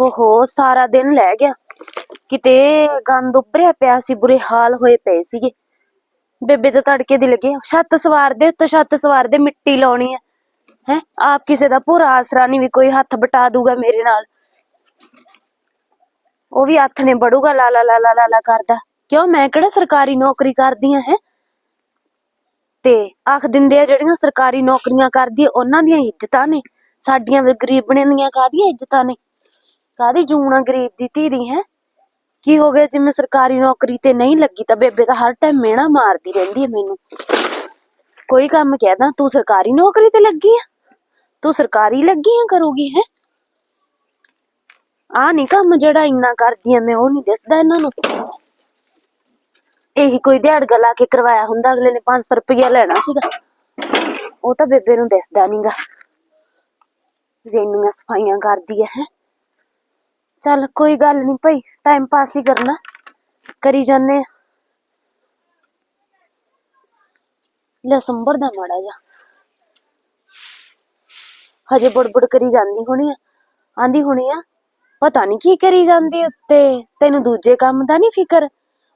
ਹੋ ਹੋ ਸਾਰਾ ਦਿਨ ਲੈ ਗਿਆ। ਕਿਤੇ ਗੰਦ ਉੱਭਰਿਆ ਪਿਆ ਸੀ, ਬੁਰੇ ਹਾਲ ਹੋਏ ਪਏ ਸੀਗੇ। ਬੇਬੇ ਤਾਂ ਤੜਕੇ ਦੀ ਲੱਗੀ, ਛੱਤ ਸਵਾਰ ਦੇ, ਉੱਤੋਂ ਛੱਤ ਸਵਾਰ ਦੇ ਮਿੱਟੀ ਲਾਉਣੀ ਆ। ਹੈ, ਆਪ ਕਿਸੇ ਦਾ ਪੂਰਾ ਆਸਰਾ ਨਹੀਂ ਵੀ ਕੋਈ ਹੱਥ ਬਟਾ ਦੂਗਾ ਮੇਰੇ ਨਾਲ। ਉਹ ਵੀ ਹੱਥ ਨੇ ਬੜੂਗਾ ਲਾ ਲਾ ਲਾ ਲਾ ਲਾ ਕਰਦਾ। ਕਿਉਂ, ਮੈਂ ਕਿਹੜਾ ਸਰਕਾਰੀ ਨੌਕਰੀ ਕਰਦੀ ਆ, ਹੈ? ਤੇ ਆਖ ਦਿੰਦੇ ਆ, ਜਿਹੜੀਆਂ ਸਰਕਾਰੀ ਨੌਕਰੀਆਂ ਕਰਦੀ ਉਹਨਾਂ ਦੀਆਂ ਇੱਜ਼ਤਾਂ ਨੇ। ਸਾਡੀਆਂ ਵੀ ਗਰੀਬਣੇ ਦੀਆਂ ਕਾਹਦੀਆਂ ਇੱਜ਼ਤਾਂ ਨੇ? ਕਾਹਦੀ ਜੂਣਾ ਗਰੀਬ ਦੀ ਧੀਰੀ ਹੈ? ਕੀ ਹੋ ਗਿਆ? ਜਿਵੇਂ ਸਰਕਾਰੀ ਨੌਕਰੀ ਤੇ ਨਹੀਂ ਲੱਗੀ ਤਾਂ ਬੇਬੇ ਤਾਂ ਹਰ ਟਾਈਮ ਮਿਹਣਾ ਮਾਰਦੀ ਰਹਿੰਦੀ ਹੈ ਮੈਨੂੰ। ਕੋਈ ਕੰਮ ਕਹਿਦਾ ਤੂੰ ਸਰਕਾਰੀ ਨੌਕਰੀ ਤੇ ਲੱਗੀ ਆ? ਤੂੰ ਸਰਕਾਰੀ ਲੱਗੀ ਆ ਕਰੂਗੀ, ਹੈ? ਆ ਨਹੀਂ ਕੰਮ ਜਿਹੜਾ ਇੰਨਾ ਕਰਦੀ ਆ, ਮੈਂ ਉਹ ਨਹੀਂ ਦਿਸਦਾ ਇਹਨਾਂ ਨੂੰ। ਇਹੀ ਕੋਈ ਦਿਹਾੜ ਲਾ ਕੇ ਕਰਵਾਇਆ ਹੁੰਦਾ, ਅਗਲੇ ਨੇ 500 ਰੁਪਇਆ ਲੈਣਾ ਸੀਗਾ। ਉਹ ਤਾਂ ਬੇਬੇ ਨੂੰ ਦਿਸਦਾ ਨਹੀਂਗਾ ਵੀ ਇੰਨੀਆਂ ਸਫਾਈਆਂ ਕਰਦੀ ਹੈ? ਚੱਲ ਕੋਈ ਗੱਲ ਨਹੀਂ ਭਾਈ ਟਾਈਮ ਪਾਸ ਹੀ ਕਰਨਾ, ਕਰੀ ਜਾਂਦੇ ਆ। ਲੈ ਸੰਭਰ ਦਾ ਮਾੜਾ ਜਾ ਹਜੇ ਬੜਬੜ ਕਰੀ ਜਾਂਦੀ ਹੋਣੀ ਆ, ਆਂਦੀ ਹੋਣੀ ਆ, ਪਤਾ ਨਹੀਂ ਕੀ ਕਰੀ ਜਾਂਦੀ ਉੱਤੇ, ਤੈਨੂੰ ਦੂਜੇ ਕੰਮ ਦਾ ਨਹੀਂ ਫਿਕਰ?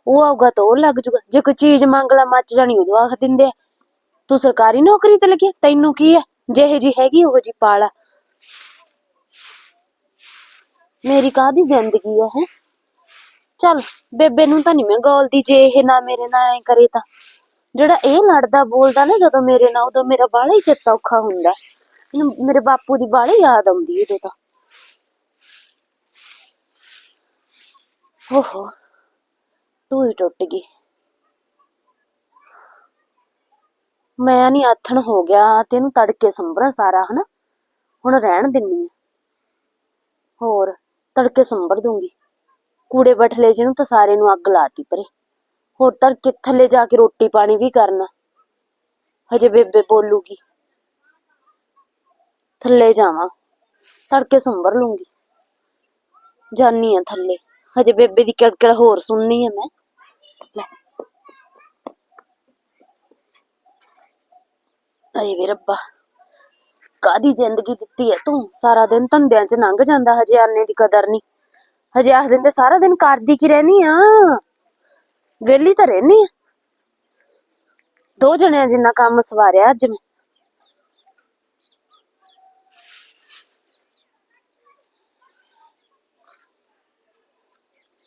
ਉਹ ਆਊਗਾ ਤਾਂ ਉਹ ਲੱਗ ਜੂਗਾ, ਜੇ ਕੋਈ ਚੀਜ਼ ਮੰਗ ਲਾ ਮੱਚ ਜਾਣੀ ਉਦੋਂ ਆਖ ਦਿੰਦੇ ਆ। ਤੂੰ ਸਰਕਾਰੀ ਨੌਕਰੀ ਤੇ ਲੱਗੀ ਤੈਨੂੰ ਕੀ ਹੈ ਜਿਹੇ ਜੀ ਹੈਗੀ, ਉਹ ਜੀ ਪਾਲਾ ਮੇਰੀ ਕਾਹਦੀ ਜ਼ਿੰਦਗੀ ਆ, ਹੈ? ਚੱਲ, ਬੇਬੇ ਨੂੰ ਤਾਂ ਨਹੀਂ ਮੈਂ ਗੋਲਦੀ, ਜੇ ਇਹ ਨਾ ਮੇਰੇ ਨਾਲ ਐ ਕਰੇ ਤਾਂ। ਜਿਹੜਾ ਇਹ ਲੜਦਾ, ਬੋਲਦਾ ਨਾ ਜਦੋਂ ਮੇਰੇ ਨਾਲ, ਉਦੋਂ ਮੇਰਾ ਬਾਹਲਾ ਹੀ ਚਿੱਤ ਔਖਾ ਹੁੰਦਾ। ਮੈਨੂੰ ਮੇਰੇ ਬਾਪੂ ਦੀ ਬਾਹਲੀ ਯਾਦ ਆਉਂਦੀ ਉਦੋਂ ਤਾਂ। ਓਹੋ, ਤੂੰ ਟੁੱਟ ਗਈ। ਮੈਂ ਨਹੀਂ ਆਥਣ ਹੋ ਗਿਆ, ਤੈਨੂੰ ਤੜਕੇ ਸੰਭਰਾ ਸਾਰਾ, ਹਨਾ? ਹੁਣ ਰਹਿਣ ਦਿੰਨੀ ਆ। ਹੋਰ? ਤੜਕੇ ਸੰਭਰ ਦੂੰਗੀ। ਕੂੜੇ ਬਠਲੇ ਜਿਹਨੂੰ ਤਾਂ ਸਾਰੇ ਨੂੰ ਅੱਗ ਲਾਤੀ ਪਰੇ। ਹੋਰ ਤੜਕੇ ਥੱਲੇ ਜਾ ਕੇ ਰੋਟੀ ਪਾਣੀ ਵੀ ਕਰਨਾ। ਹਜੇ ਬੇਬੇ ਬੋਲੂਗੀ, ਥੱਲੇ ਜਾਵਾਂ, ਤੜਕੇ ਸੰਭਰ ਲੂੰਗੀ। ਜਾਨੀ ਆ ਥੱਲੇ। ਹਜੇ ਬੇਬੇ ਦੀ ਕਿੜਕਿੜ ਹੋਰ ਸੁਣਨੀ ਆ ਮੈਂ। ਲੈ। ਆਏ ਵੇ ਰੱਬਾ। ਕਾਦੀ ਜ਼ਿੰਦਗੀ ਦਿੱਤੀ ਐ? ਤੂੰ ਸਾਰਾ ਦਿਨ ਧੰਦਿਆਂ 'ਚ ਲੰਘ ਜਾਂਦਾ, ਹਜੇ ਆਨੇ ਦੀ ਕਦਰ ਨਹੀਂ। ਹਜੇ ਆਖ ਤੇ ਸਾਰਾ ਦਿਨ ਕਰਦੀ ਕੀ ਰਹਿਨੀ ਆ? ਵਿਹਲੀ ਤਾਂ ਰਹਿਨੀ ਆ। ਦੋ ਜਣਿਆਂ ਜਿੰਨਾ ਕੰਮ ਸਵਾਰਿਆ ਅੱਜ ਮੈਂ।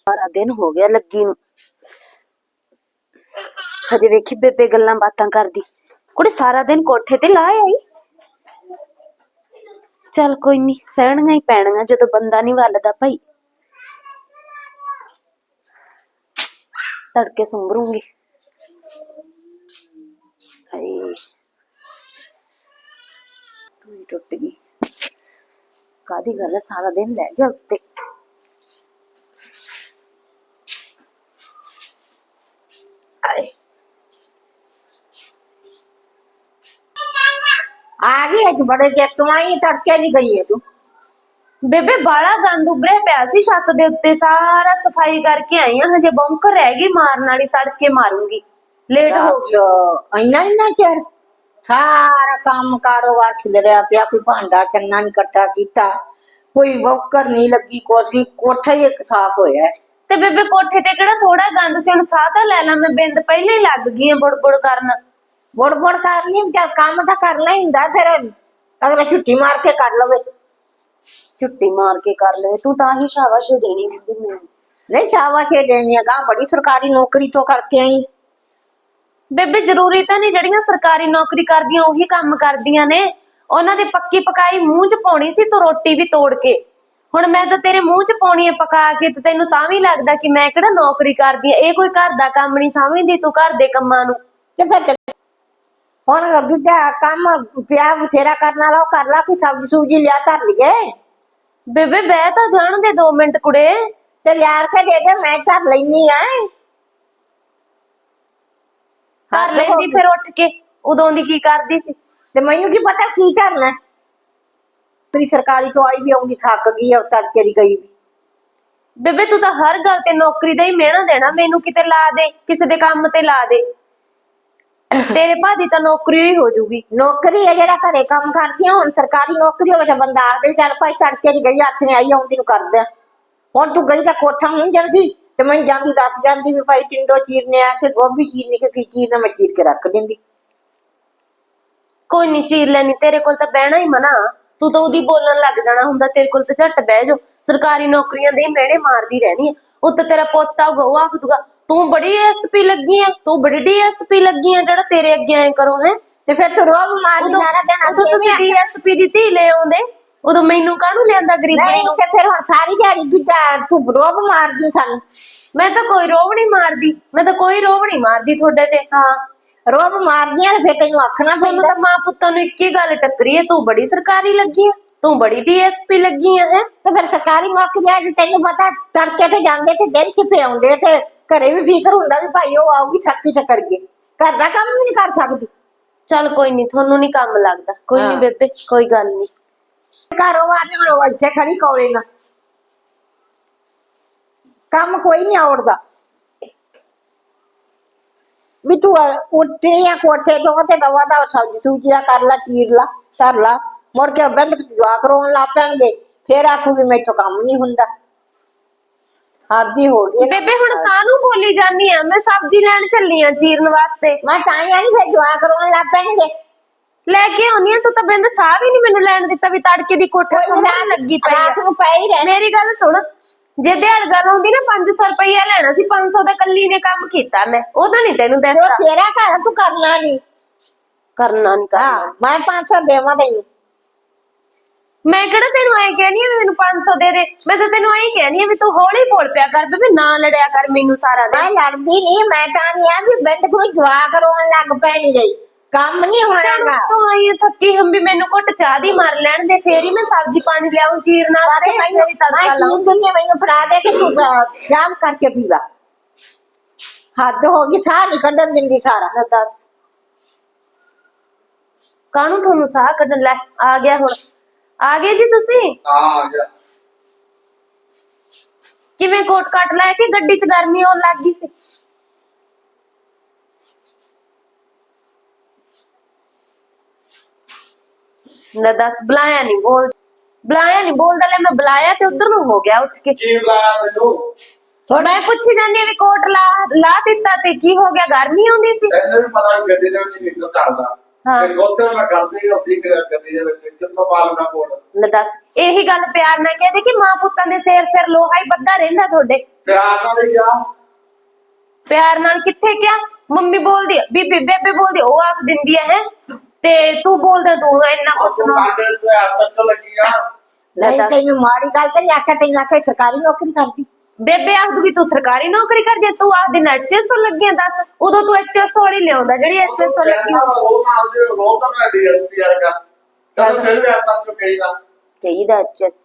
ਸਾਰਾ ਦਿਨ ਹੋ ਗਿਆ ਲੱਗੀ ਨੂੰ। ਹਜੇ ਵੇਖੀ ਬੇਬੇ ਗੱਲਾਂ ਬਾਤਾਂ ਕਰਦੀ। ਕੁੜੇ ਸਾਰਾ ਦਿਨ ਕੋਠੇ ਤੇ ਲਾ ਆਈ। ਚੱਲ ਕੋਈ ਨਹੀਂ ਸਹਿਣੀਆਂ ਹੀ ਪੈਣੀਆਂ ਜਦੋਂ ਬੰਦਾ ਨਹੀਂ ਵੱਲਦਾ ਭਾਈ। ਤੜਕੇ ਸੰਭਰੂੰਗੀ। ਹਾਏ। ਟੁੱਟ ਗਈ। ਕਾਦੀ ਗੱਲ ਹੈ, ਸਾਰਾ ਦਿਨ ਲੈ ਗਿਆ ਉੱਤੇ ਆਏ ਅੱਜ ਬੜੇ ਜੇ ਤੂੰ ਆਈ ਤੜਕੇ ਦੀ ਗਈ ਹੈ ਤੂੰ। ਬੇਬੇ ਬਾਲਾ ਗੰਦ ਉਭਰਿਆ ਪਿਆ ਸੀ ਛੱਤ ਦੇ ਉੱਤੇ ਸਾਰਾ ਸਫ਼ਾਈ ਕਰਕੇ ਆਈ ਆ ਹਜੇ ਬੌਂਕਰ ਰਹਿ ਗਈ ਮਾਰਨ ਵਾਲੀ ਤੜਕੇ ਮਾਰੂੰਗੀ। ਲੇਟ ਹੋ ਗਈ ਅੱਛਾ, ਇੰਨਾ ਇੰਨਾ ਚਿਰ ਸਾਰਾ ਕੰਮ ਕਾਰੋਬਾਰ ਖਿਲਰਿਆ ਪਿਆ ਕੋਈ ਭਾਂਡਾ ਚੰਨਾ ਨਹੀਂ ਇਕੱਠਾ ਕੀਤਾ ਕੋਈ ਵੋਕਰ ਨਹੀਂ ਲੱਗੀ ਕੁਛ ਨਹੀਂ ਕੋਠਾ ਹੀ ਇੱਕ ਸਾਫ਼ ਹੋਇਆ। ਹੈ। ਤੇ ਬੇਬੇ ਕੋਠੇ ਤੇ ਕਿਹੜਾ ਥੋੜਾ ਗੰਦ ਸੀ ਹੁਣ ਸਾਹ ਤਾਂ ਲੈ ਲਾ ਮੈਂ ਬਿੰਦ ਪਹਿਲੇ ਹੀ ਲੱਗ ਗਈ ਆ ਬੁੜਬੁੜ ਕਰਨ। ਬੁੜ ਬੁੜ ਕਰਨੀ ਜਦ ਕੰਮ ਤਾਂ ਕਰਨਾ ਹੀ ਹੁੰਦਾ ਫਿਰ ਅਗਲਾ ਛੁੱਟੀ ਮਾਰ ਕੇ ਕਰ ਲਵੇ। ਛੁੱਟੀ ਮਾਰ ਕੇ ਕਰ ਲਵੇ ਤੂੰ ਤਾਂ ਹੀ ਸ਼ਾਬਾਸ਼ ਦੇਣੀ ਹੁੰਦੀ ਮੈਨੂੰ ਨਹੀਂ ਸ਼ਾਬਾਸ਼ ਇਹ ਦੇਣੀ ਹੈ ਗਾ ਬੜੀ ਸਰਕਾਰੀ ਨੌਕਰੀ ਤੋਂ ਕਰਕੇ ਆਈ। ਬੇਬੇ ਜ਼ਰੂਰੀ ਤਾਂ ਨਹੀਂ ਜਿਹੜੀਆਂ ਸਰਕਾਰੀ ਨੌਕਰੀ ਕਰਦੀਆਂ ਉਹੀ ਕੰਮ ਕਰਦੀਆਂ ਨੇ। ਉਹਨਾਂ ਦੇ ਪੱਕੀ ਪਕਾਈ ਮੂੰਹ 'ਚ ਪਾਉਣੀ ਸੀ ਤੂੰ ਰੋਟੀ ਵੀ ਤੋੜ ਕੇ। ਹੁਣ ਮੈਂ ਤਾਂ ਤੇਰੇ ਮੂੰਹ 'ਚ ਪਾਉਣੀ ਹੈ ਪਕਾ ਕੇ ਤੇ ਤੈਨੂੰ ਤਾਂ ਵੀ ਲੱਗਦਾ ਕਿ ਮੈਂ ਕਿਹੜਾ ਨੌਕਰੀ ਕਰਦੀ ਆ ਇਹ ਕੋਈ ਘਰ ਦਾ ਕੰਮ ਨਹੀਂ ਸਮਝਦੀ ਤੂੰ ਘਰ ਦੇ ਕੰਮਾਂ ਨੂੰ। ਤੇ ਫਿਰ ਚੱਲ- ਹੁਣ ਦੂਜਾ ਕੰਮ ਪਿਆ ਬਥੇਰਾ ਕਰਨ ਉਹ ਕਰ ਲਾ ਕੋਈ ਸਬਜ਼ੀ ਸੂਜੀ ਲਿਆ ਧਰ ਲਈਏ। ਬੇਬੇ ਬਹਿ ਤਾਂ ਜਾਣ ਦੇ 2 ਮਿੰਟ ਕੁੜੇ। ਤੇ ਲਿਆ ਕੇ ਦੇ ਦੇ ਮੈਂ ਧਰ ਲੈਣੀ ਆ। ਕਰ ਲੈਂਦੀ ਫਿਰ ਉੱਠ ਕੇ। ਉਦੋਂ ਦੀ ਕੀ ਕਰਦੀ ਸੀ? ਤੇ ਮੈਨੂੰ ਕੀ ਪਤਾ ਕੀ ਕਰਨਾ? ਤੇਰੀ ਸਰਕਾਰੀ ਤੋਂ ਆਈ ਵੀ ਆਉਂਦੀ ਥੱਕ ਗਈ ਆ ਤੜਕੇ ਦੀ ਗਈ ਵੀ। ਬੇਬੇ ਤੂੰ ਤਾਂ ਹਰ ਗੱਲ ਤੇ ਨੌਕਰੀ ਦਾ ਹੀ ਮਿਹਣਾ ਦੇਣਾ। ਮੈਨੂੰ ਕਿਤੇ ਲਾ ਦੇ ਕਿਸੇ ਦੇ ਕੰਮ ਤੇ ਲਾ ਦੇ। ਤੇਰੇ ਭਾਦੀ ਤਾਂ ਨੌਕਰੀ ਹੀ ਹੋ ਜੂਗੀ ਨੌਕਰੀ ਹੈ ਜਿਹੜਾ ਘਰੇ ਕੰਮ ਕਰਦੀ ਆ ਹੁਣ ਸਰਕਾਰੀ ਨੌਕਰੀ ਹੋਵੇ ਤਾਂ ਬੰਦਾ ਆਖਦੇ ਵੀ ਚੱਲ ਭਾਈ ਤੜਕੇ ਦੀ ਗਈ ਹੱਥ ਨੇ ਆਈ ਆਉਂਦੀ ਨੂੰ ਕਰਦਾ। ਹੁਣ ਤੂੰ ਗਈ ਤਾਂ ਕੋਠਾ ਹੁੰਜਣ ਸੀ ਤੇ ਮੈਂ ਜਾਂਦੀ ਦੱਸ ਜਾਂਦੀ ਵੀ ਭਾਈ ਟਿੰਡੋ ਚੀਰਨੇ ਆ ਕਿ ਗੋਭੀ ਚੀਰਨੀ ਕਿ ਕੀ ਚੀਰਨਾ ਮੈਂ ਚੀਰ ਕੇ ਰੱਖ ਦਿੰਦੀ। ਕੋਈ ਨਹੀਂ ਚੀਰ ਲੈਣੀ ਤੇਰੇ ਕੋਲ ਤਾਂ ਬਹਿਣਾ ਹੀ ਮਨਾ। ਤੂੰ ਤਾਂ ਉਹਦੀ ਬੋਲਣ ਲੱਗ ਜਾਣਾ ਹੁੰਦਾ ਤੇਰੇ ਕੋਲ ਤਾਂ ਝੱਟ ਬਹਿ ਜਾ ਸਰਕਾਰੀ ਨੌਕਰੀਆਂ ਦੇ ਮਿਹਣੇ ਮਾਰਦੀ ਰਹਿਣੀ ਆ। ਉੱਤੇ ਤੇਰਾ ਪੋਤਾ ਹੋਊਗਾ ਉਹ ਆਖ ਦੂਗਾ ਤੂੰ ਬੜੀ ਐਸਪੀ ਲੱਗੀ ਆ ਤੂੰ ਬੜੀ ਡੀਐਸਪੀ ਲੱਗੀ ਆ ਜਿਹੜਾ ਤੇਰੇ ਅੱਗੇ ਐ ਕਰੋ ਹੈ। ਤੇ ਫਿਰ ਤੂੰ ਰੋਬ ਮਾਰਦੀ ਸਾਰਾ ਦਿਨ ਉਦੋਂ ਤੁਸੀਂ ਡੀਐਸਪੀ ਦੀ ਧੀ ਲੈ ਆਉਂਦੇ ਉਦੋਂ ਮੈਨੂੰ ਕਾਹਨੂੰ ਲਿਆਂਦਾ ਗਰੀਬਣੀ ਨਹੀਂ ਨੂੰ? ਤੇ ਫਿਰ ਹੁਣ ਸਾਰੀ ਦਿਹਾੜੀ ਦੂਜਾ ਤੂੰ ਰੋਬ ਮਾਰਦੀ ਸਾਨੂੰ। ਮੈਂ ਤਾਂ ਕੋਈ ਰੋਵ ਨਹੀਂ ਮਾਰਦੀ ਮੈਂ ਤਾਂ ਕੋਈ ਰੋਵ ਨਹੀਂ ਮਾਰਦੀ ਤੁਹਾਡੇ ਤੇ। ਹਾਂ ਰੋਬ ਮਾਰਦੀਆਂ ਤੇ ਫਿਰ ਤੈਨੂੰ ਆਖਣਾ ਤੁਹਾਨੂੰ ਪੈਂਦਾ। ਤਾਂ ਮਾਂ ਪੁੱਤਾਂ ਨੂੰ ਇੱਕ ਗੱਲ ਟੱਕਰੀ ਹੈ ਤੂੰ ਬੜੀ ਸਰਕਾਰੀ ਲੱਗੀ ਆ ਤੂੰ ਬੜੀ ਡੀਐਸਪੀ ਲੱਗੀ ਆ ਹੈ। ਤੇ ਫਿਰ ਸਰਕਾਰੀ ਨੌਕਰੀ ਆ ਜੀ ਤੈਨੂੰ ਪਤਾ ਤੜਕੇ ਤੇ ਜਾਂਦੇ ਤੇ ਦਿਨ ਛਿਪੇ ਆਉਂਦੇ ਤੇ ਘਰੇ ਵੀ ਫਿਕਰ ਹੁੰਦਾ ਵੀ ਭਾਈ ਉਹ ਆਊਗੀ ਛੱਤੀ ਤੇ ਕਰਗੇ ਘਰ ਦਾ ਕੰਮ ਵੀ ਨਹੀਂ ਕਰ ਸਕਦੀ। ਚੱਲ ਕੋਈ ਨਹੀਂ ਤੁਹਾਨੂੰ ਨਹੀਂ ਕੰਮ ਲੱਗਦਾ। ਕੋਈ ਨਹੀਂ ਹਾਂ। ਬੇਬੇ ਕੋਈ ਗੱਲ ਨਹੀਂ ਕਾਰੋਬਾਰ ਨੇ ਉਹ ਇੱਥੇ ਖੜੀ ਕੌਲੇ ਨਾ ਕੰਮ ਕੋਈ ਨਹੀਂ ਆਉੜਦਾ ਵੀ ਤੂੰ ਅਹ, ਉੱਠੇ ਜਾਂ ਕੋਠੇ ਤੋਂ ਤੇ ਦਵਾ ਦਾ ਸਬਜ਼ੀ ਸੂਜੀ ਦਾ ਕਰ ਲਾ ਚੀਰ ਲਾ ਕਰ ਲਾ। ਮੁੜ ਕੇ ਬੰਦ ਜਵਾਕ ਰੋਣ ਲੱਗ ਪੈਣਗੇ। ਫੇਰ ਆਖੂ ਵੀ ਮੈਥੋਂ ਕੰਮ ਨਹੀਂ ਹੁੰਦਾ। ਆਦੀ ਹੋ ਗਈ। ਨਾ। ਬੇਬੇ ਹੁਣ ਕਾਹਨੂੰ ਬੋਲੀ ਜਾਨੀ ਆ? ਮੈਂ ਸਬਜ਼ੀ ਲੈਣ ਚੱਲੀ ਆ ਚੀਰਨ ਵਾਸਤੇ। ਮੈਂ ਤਾਂ ਹੀ ਆ ਨਹੀਂ ਫੇਰ ਜਵਾਕ ਰੋਣ ਲੱਗ ਪੈਣਗੇ। ਲੈ ਕੇ ਆਉਣੀ ਆ ਤੂੰ ਤਾਂ ਬਿੰਦ ਸਾਹ ਵੀ ਨਹੀਂ ਮੈਨੂੰ ਲੈਣ ਦਿੱਤਾ ਵੀ ਤੜਕੇ ਦੀ ਕੋਠਾ ਸੰਭਾਲ ਲੱਗੀ ਪਈ ਆ। ਨੂੰ ਪਏ ਹੀ ਰਹਿ ਮੇਰੀ ਗੱਲ ਸੁਣ ਜੇ ਦਿਹਾੜ ਗੱਲ ਹੁੰਦੀ ਨਾ 500 ਰੁਪਈਆ ਲੈਣਾ ਸੀ 500 ਦਾ ਕੱਲੀ ਨੇ ਕੰਮ ਕੀਤਾ ਮੈਂ ਉਹਦਾ ਨਹੀਂ ਤੈਨੂੰ ਦੱਸਦਾ। ਤੇਰਾ ਘਰ ਆ, ਤੂੰ ਕਰਨਾ ਨਹੀਂ ਕਰਨਾ ਨਹੀਂ ਹਾਂ ਮੈਂ 500 ਦੇਵਾਂ ਤੈਨੂੰ। ਮੈਂ ਕਿਹੜਾ ਤੈਨੂੰ ਐ ਕਹਿਨੀ ਆ ਵੀ ਮੈਨੂੰ 500 ਦੇ ਦੇ? ਮੈਂ ਤਾਂ ਤੈਨੂੰ ਐਂ ਕਹਿਨੀ ਆ ਵੀ ਤੂੰ ਹੌਲੀ ਬੋਲ ਪਿਆ ਕਰ ਬੇਬੇ ਨਾ ਲੜਿਆ ਕਰ ਮੈਨੂੰ ਸਾਰਾ ਦਿਨ। ਮੈਂ ਲੜਦੀ ਨਹੀਂ ਮੈਂ ਤਾਂ ਨਹੀਂ ਆ ਵੀ ਬਿੰਦ ਨੂੰ ਜਵਾਕ ਰੋਣ ਲੱਗ ਪੈਣ ਗਈ। ਕੰਮ ਨਹੀਂ ਹੋਣਾਗਾ ਤੂੰ ਆਈ ਥੱਕੀ ਹਮ ਵੀ ਮੈਨੂੰ ਘੁੱਟ ਚਾਹ ਦੀ ਮਾਰ ਲੈਣ ਦੇ ਫੇਰ ਹੀ ਮੈਂ ਸਬਜ਼ੀ ਪਾਣੀ ਲਿਆਉਂ ਚੀਰਨ ਵਾਸਤੇ ਮੈਂ ਫੇਰ ਹੀ ਤੜਕਾ ਲਾਉਂ ਚੀਜ਼ ਦੁਨੀਆ ਮੈਨੂੰ ਫੜਾ ਦੇ ਕਿ ਤੂੰ ਅਹ, ਜਾਮ ਕਰਕੇ ਪੀ ਲਾ। ਹੱਦ ਹੋ ਗਈ ਸਾਹ ਨਹੀਂ ਕੱਢਣ ਦਿੰਦੀ ਸਾਰਾ। ਦੱਸ। ਕਾਹਨੂੰ ਤੁਹਾਨੂੰ ਸਾਹ ਕੱਢਣ? ਲੈ ਆ ਗਿਆ ਹੁਣ। ਆ ਗਏ ਜੀ ਤੁਸੀਂ? ਹਾਂ ਆ ਗਿਆ। ਕਿਵੇਂ ਕੋਟ ਕੱਟ ਲੈ ਕੇ ਗੱਡੀ 'ਚ ਗਰਮੀ ਆਉਣ ਲੱਗ ਗਈ ਸੀ? ਨਾ ਦੱਸ ਬੁਲਾਇਆ ਨਹੀਂ ਬੋਲ ਬੁਲਾਇਆ ਨਹੀਂ ਬੋਲਦਾ ਲੈ ਮੈਂ ਬੁਲਾਇਆ ਤੇ ਉਧਰ ਨੂੰ ਹੋ ਗਿਆ ਉੱਠ ਕੇ। ਕੀ ਬੁਲਾਇਆ ਮੈਨੂੰ? ਮੈਂ ਪੁੱਛੀ ਜਾਂਦੀ ਵੀ ਕੋਟ ਲਾ ਲਾ ਦਿੱਤਾ ਤੇ ਕੀ ਹੋ ਗਿਆ? ਗਰਮੀ ਆਉਂਦੀ ਸੀ। ਤੈਨੂੰ ਵੀ ਪਤਾ ਗੱਡੀ ਦੇ ਵਿੱਚ ਹੀਟਰ ਚੱਲਦਾ। ਹਾਂ। ਤੇ ਉੱਥੇ ਮੈਂ ਕਰਦੀ ਹੁੰਦੀ ਕਿ ਗੱਡੀ ਦੇ ਵਿੱਚ ਕਿੱਥੋਂ ਮਾਲਣਾ ਕੋਲ। ਲੈ ਦੱਸ ਇਹੀ ਗੱਲ ਪਿਆਰ ਨਾਲ ਕਹਦੇ ਕਿ ਮਾਂ ਪੁੱਤਾਂ ਦੇ ਸਿਰ ਸਿਰ ਲੋਹਾ ਹੀ ਬੱਧਾ ਰਹਿੰਦਾ ਤੁਹਾਡੇ। ਪਿਆਰ ਨਾਲ ਹੀ ਗਿਆ ਪਿਆਰ ਨਾਲ ਕਿੱਥੇ ਕਿਆ ਮੰਮੀ ਬੋਲਦੀ ਆ, ਬੀਬੀ ਬੇਬੇ ਬੋਲਦੀ ਆ, ਉਹ ਆਖ ਦਿੰਦੀ ਹੈ। ਤੇ ਤੂੰ ਬੋਲਦਾ ਤੂੰ ਇੰਨਾ ਕੁਛ ਸੁਣਾ ਸਾਡੇ ਤੇ ਅਸਲ ਤੋਂ ਲੱਗੀ ਆ। ਲੈ ਨਹੀਂ ਦੱਸ। ਤੈਨੂੰ ਮਾੜੀ ਗੱਲ ਤਾਂ ਨਹੀਂ ਆਖਿਆ ਤੈਨੂੰ ਆਖਿਆ ਸਰਕਾਰੀ ਨੌਕਰੀ ਕਰਦੀ। ਬੇਬੇ ਆਖ ਦੂਗੀ ਤੂੰ ਸਰਕਾਰੀ ਨੌਕਰੀ ਕਰਦੀ ਆ, ਤੂੰ ਆਖ ਦਿਨ ਐਚਐਸ ਲੱਗਿਆ ਦੱਸ। ਉਦੋਂ ਤੂੰ ਐਚਐਸ ਵਾਲੀ ਲਿਆਉਂਦਾ ਜਿਹੜੀ ਐਚਐਸ ਲੱਗੀ। ਪੈਸਾ ਉਹ ਨਾਲ ਦੇ ਉਹ ਤਾਂ ਮੈਂ ਡੀਐਸਪੀ ਵਰਗਾ ਕਦੋਂ ਫਿਰ ਵੀ ਅਸਲ ਤੋਂ ਕਹੀਦਾ। ਕਹੀਦਾ ਐਚਐਸ